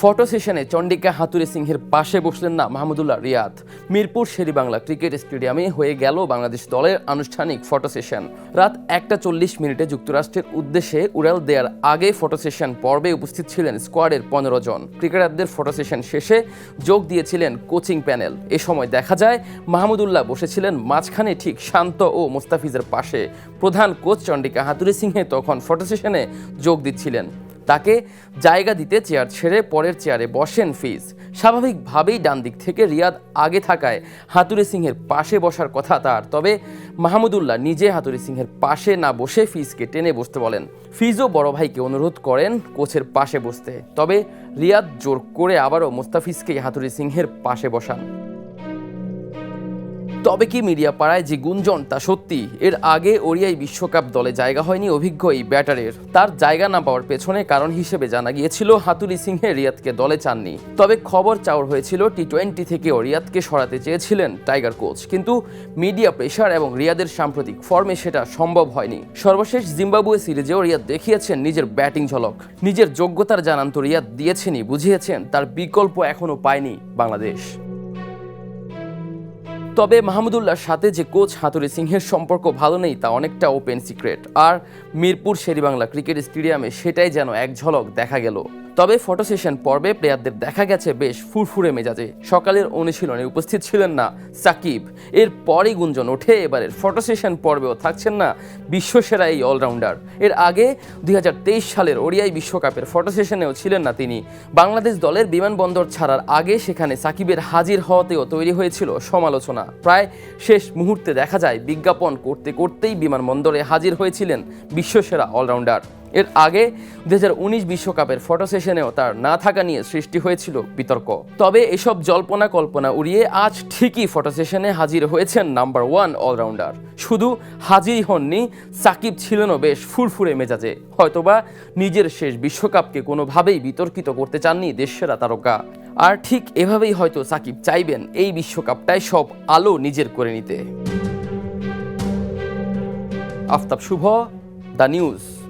Photo সেশনে চন্ডিকা হাতুরে সিংহের পাশে বসলেন না মাহমুদুল্লাহ রিয়াদ। মিরপুর শেরিবাংলা ক্রিকেট স্টেডিয়ামে হয়ে গেল বাংলাদেশ দলের আনুষ্ঠানিক ফটো সেশন। রাত একটা চল্লিশ মিনিটে যুক্তরাষ্ট্রের উদ্দেশ্যে উড়াল দেওয়ার আগে ফটো সেশন পর্বে উপস্থিত ছিলেন স্কোয়াডের পনেরো জন। ক্রিকেটারদের ফটো সেশন শেষে যোগ দিয়েছিলেন কোচিং প্যানেল। এ সময় দেখা যায়, মাহমুদুল্লাহ বসেছিলেন মাঝখানে ঠিক শান্ত ও মোস্তাফিজের পাশে। প্রধান কোচ চন্ডিকা হাতুরে সিংহে তখন ফটো সেশনে যোগ দিচ্ছিলেন। তাকে জায়গা দিতে চেয়ার ছেড়ে পরের চেয়ারে বসেন ফিজ। স্বাভাবিকভাবেই ডান দিক থেকে রিয়াদ আগে থাকায় হাতুরে সিংহের পাশে বসার কথা তার। তবে মাহমুদুল্লাহ নিজে হাতুরে সিংহের পাশে না বসে ফিজকে টেনে বসতে বলেন। ফিজও বড় ভাইকে অনুরোধ করেন কোচের পাশে বসতে। তবে রিয়াদ জোর করে আবারও মোস্তাফিজকেই হাতুরে সিংহের পাশে বসান। তবে কি মিডিয়া পাড়ায় যে গুঞ্জন, তা সত্যি? এর আগে ওড়িয়াই বিশ্বকাপ দলে জায়গা হয়নি অভিজ্ঞ এই ব্যাটারের। তার জায়গা না পাওয়ার পেছনে কারণ হিসেবে জানা গিয়েছিল হাতুরি সিংহে রিয়াদকে দলে চাননি। তবে খবর চাওয়ার হয়েছিল টি টোয়েন্টি থেকে রিয়াদকে সরাতে চেয়েছিলেন টাইগার কোচ। কিন্তু মিডিয়া প্রেশার এবং রিয়াদের সাম্প্রতিক ফর্মে সেটা সম্ভব হয়নি। সর্বশেষ জিম্বাবুয়ে সিরিজেও রিয়াদ দেখিয়েছেন নিজের ব্যাটিং ঝলক। নিজের যোগ্যতার জানান তো রিয়াদ দিয়েছেনই, বুঝিয়েছেন, তার বিকল্প এখনও পায়নি বাংলাদেশ। তবে মাহমুদুল্লাহর সাথে যে কোচ হাতুরি সিংহের সম্পর্ক ভালো নেই, তা অনেকটা ওপেন সিক্রেট আর মিরপুর শেরিবাংলা ক্রিকেট স্টেডিয়ামে সেটাই যেন এক ঝলক দেখা গেল। তবে ফটো সেশন পর্বে প্লেয়ারদের দেখা গেছে বেশ ফুরফুরে মেজাজে। সকালের অনুশীলনে উপস্থিত ছিলেন না সাকিব। এর পরই গুঞ্জন ওঠে, এবারের ফটো সেশন পর্বেও থাকছেন না বিশ্বসেরা এই অলরাউন্ডার। এর আগে দুই হাজার তেইশ সালের ওডিআই বিশ্বকাপের ফটো সেশনেও ছিলেন না তিনি। বাংলাদেশ দলের বিমানবন্দর ছাড়ার আগে সেখানে সাকিবের হাজির হওয়াতেও তৈরি হয়েছিল সমালোচনা। প্রায় শেষ মুহূর্তে দেখা যায়, বিজ্ঞাপন করতে করতেই বিমানবন্দরে হাজির হয়েছিলেন বিশ্বসেরা অলরাউন্ডার। এর আগে দু বিশ্বকাপের ফটো সেশনেও তার না থাকা নিয়ে সৃষ্টি হয়েছিল বিতর্ক। তবে এসব জল্পনা কল্পনা উড়িয়ে আজ ঠিকই ফটো সেশনে হাজির হয়েছেন নাম্বার ওয়ান অলরাউন্ডার। শুধু হাজিরই হননি, সাকিব ছিলেনও বেশ ফুরফুরে মেজাজে। হয়তোবা নিজের শেষ বিশ্বকাপকে কোনোভাবেই বিতর্কিত করতে চাননি দেশেরা তারকা। আর ঠিক এভাবেই হয়তো সাকিব চাইবেন এই বিশ্বকাপটায় সব আলো নিজের করে নিতে। Aftab Shuvo, the news.